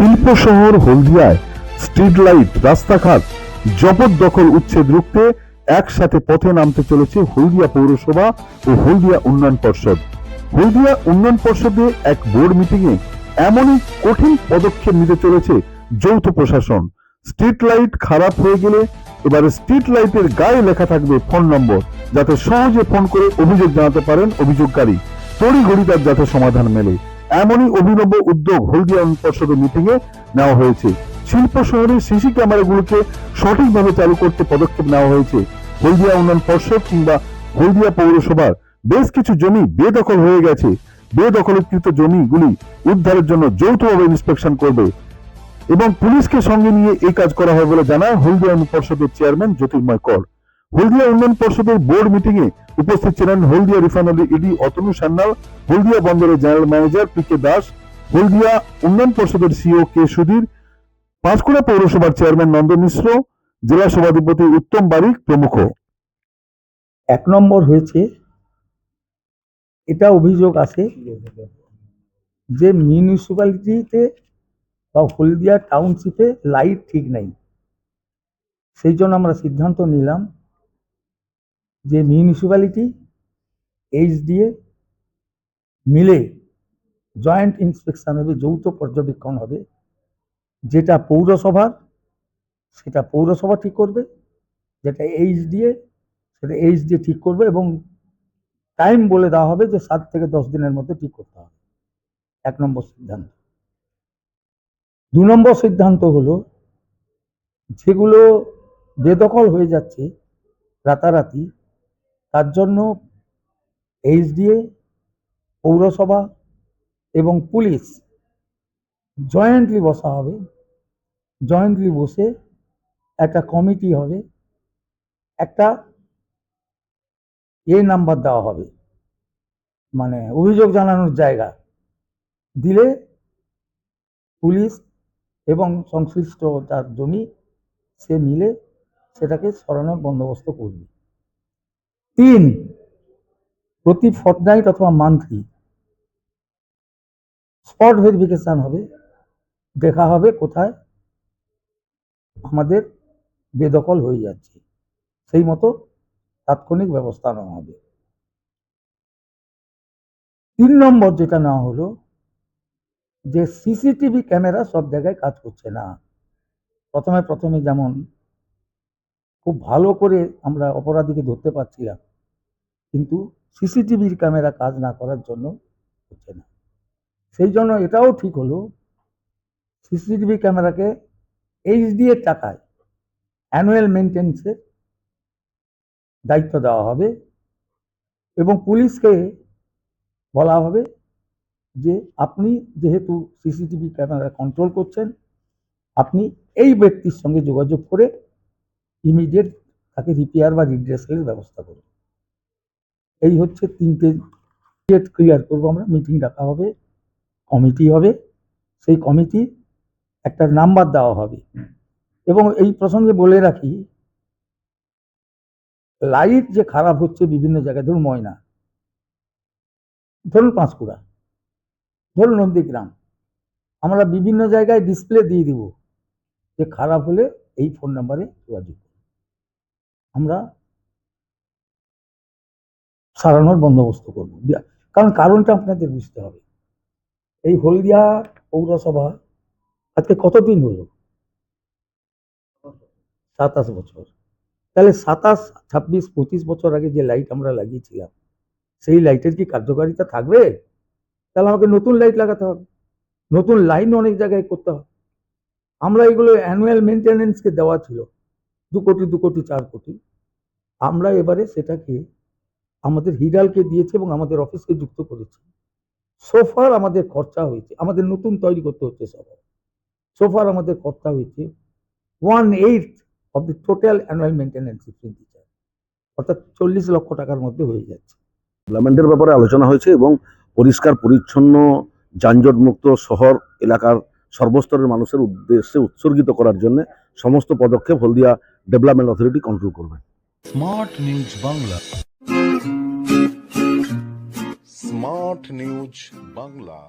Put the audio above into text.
শিল্প শহর হলদিয়ায় street light রাস্তাঘাট জবরদখল উচ্ছেদ রুখতে একসাথে পথে নামতে চলেছে হলদিয়া পৌরসভা ও হলদিয়া উন্নয়ন পর্ষদ। হলদিয়া উন্নয়ন পর্ষদে এক বোর্ড মিটিং এ এমনই কঠিন পদক্ষেপ নিতে চলেছে যৌথ প্রশাসন। স্ট্রিট লাইট খারাপ হয়ে গেলে এবারে স্ট্রিট লাইটের গায়ে লেখা থাকবে ফোন নম্বর যাতে সহজে ফোন করে অভিযোগ জানাতে পারেন অভিযোগকারী। তড়িঘড়ি তার যাতে সমাধান মেলে। এমনই অভিনব উদ্যোগ হলদিয়া পর্ষদের মিটিং এ নেওয়া হয়েছে। শিল্প শহরের সিসি ক্যামেরাগুলোকে সঠিকভাবে চালু করতে পদক্ষেপ নেওয়া হয়েছে। হলদিয়া উন্নয়ন পর্ষদ কিংবা হলদিয়া পৌরসভার বেশ কিছু জমি বেদখল হয়ে গেছে। বেদখলকৃত জমিগুলি উদ্ধারের জন্য যৌথভাবে ইন্সপেকশন করবে এবং পুলিশকে সঙ্গে নিয়ে এই কাজ করা হয় বলে জানায় হলদিয়া পর্ষদের চেয়ারম্যান জ্যোতির্ময় কর। হলদিয়া উন্নয়ন পর্ষদের বোর্ড মিটিং এ উপস্থিত ছিলেন হলদিয়া রিফাইনারি ইডি অতনু সান্যাল, হলদিয়া বন্দরের general manager P K Das, Haldia উন্নয়ন পর্ষদের সিও কে সুধীর পাঁশকুড়া পৌরসভার চেয়ারম্যান নন্দ মিশ্র, জেলা সভাধিপতি উত্তম বারিক প্রমুখ। এক নম্বর হয়েছে, এটা অভিযোগ আছে যে মিউনিসিপ্যালিটিতে বা হলদিয়া টাউনশিপে লাইট ঠিক নাই। সেই জন্য আমরা সিদ্ধান্ত নিলাম যে মিউনিসিপ্যালিটি এইচডিএ মিলে জয়েন্ট ইন্সপেকশন হবে, যৌথ পর্যবেক্ষণ হবে, যেটা পৌরসভার সেটা পৌরসভা ঠিক করবে, যেটা এইচডিএ সেটা এইচ দিয়ে ঠিক করবে এবং টাইম বলে দেওয়া হবে যে সাত থেকে দশ দিনের মধ্যে ঠিক করতে হবে। এক নম্বর সিদ্ধান্ত। দু নম্বর সিদ্ধান্ত হলো, যেগুলো বেদখল হয়ে যাচ্ছে রাতারাতি তার জন্য এইচডিএ, পৌরসভা এবং পুলিশ জয়েন্টলি বসা হবে, জয়েন্টলি বসে একটা কমিটি হবে, একটা এ নাম্বার দেওয়া হবে। মানে অভিযোগ জানানোর জায়গা দিলে পুলিশ এবং সংশ্লিষ্ট যার জমি, সে মিলে সেটাকে সরানোর বন্দোবস্ত করবে। তিন, প্রতি ফর্টনাইট অথবা মান্থলি স্পট ভেরিফিকেশন হবে, দেখা হবে কোথায় আমাদের বেদখল হয়ে যাচ্ছে। সেই মতো তাৎক্ষণিক ব্যবস্থা নেওয়া হবে। তিন নম্বর যেটা নেওয়া হলো, যে সিসিটিভি ক্যামেরা সব জায়গায় কাজ করছে না। প্রথমে প্রথমে যেমন খুব ভালো করে আমরা অপরাধীকে ধরতে পারছিলাম কিন্তু সিসিটিভির ক্যামেরা কাজ না করার জন্য হচ্ছে না। সেই জন্য এটাও ঠিক হলো, সিসিটিভি ক্যামেরাকে এইচডি এর টাকায় অ্যানুয়াল মেনটেন্সের দায়িত্ব দেওয়া হবে এবং পুলিশকে বলা হবে যে আপনি যেহেতু সিসিটিভি ক্যামেরা কন্ট্রোল করছেন, আপনি এই ব্যক্তির সঙ্গে যোগাযোগ করে ইমিডিয়েট তাকে রিপেয়ার বা রিড্রেসের ব্যবস্থা করুন। এই হচ্ছে তিনটে ডেট ক্লিয়ার করব আমরা। মিটিং ডাকা হবে কমিটি হবে। সেই কমিটি একটা নাম্বার দেওয়া হবে। এবং এই প্রসঙ্গে বলে রাখি লাইট যে খারাপ হচ্ছে বিভিন্ন জায়গায়, ধরুন ময়না, ধরুন পাঁশকুড়া, ধরুন নন্দীগ্রাম, আমরা বিভিন্ন জায়গায় ডিসপ্লে দিয়ে দিব যে খারাপ হলে এই ফোন নাম্বারে যোগাযোগ। আমরা সারানোর বন্দোবস্ত করব। কারণ কারণটা আপনাদের বুঝতে হবে। এই হলদিয়া পৌরসভা আজকে কতদিন হলো? সাতাশ বছর। তাহলে সাতাশ, ছাব্বিশ, পঁচিশ বছর আগে যে লাইট আমরা লাগিয়েছিলাম, সেই লাইটের কি কার্যকারিতা থাকবে? তাহলে আমাকে নতুন লাইট লাগাতে হবে। নতুন লাইন অনেক জায়গায় করতে হবে। আমরা এগুলো অ্যানুয়াল মেনটেনেন্সকে দেওয়া ছিল। দু কোটি দু কোটি, চার কোটি। আমরা এবারে সেটাকে আমাদের হিডালকে দিয়েছে এবং আমাদের অফিসকে যুক্ত করেছে। সোফার আমাদের খরচা হয়েছে আমাদের নতুন তৈরি করতে হচ্ছে সব সোফার আমাদের খরচা হয়েছে one eight of the total annual maintenance expenditure অর্থাৎ চল্লিশ লক্ষ টাকার মধ্যে হয়ে যাচ্ছে। ডেভেলপমেন্টের ব্যাপারে আলোচনা হয়েছে এবং পরিষ্কার পরিচ্ছন্ন যানজটমুক্ত শহর এলাকার সর্বস্তরের মানুষের উদ্দেশ্যে উৎসর্গিত করার জন্য সমস্ত পদক্ষেপ হলদিয়া ডেভেলপমেন্ট অথরিটি কন্ট্রোল করবে। Smart news Bangla smart news Bangla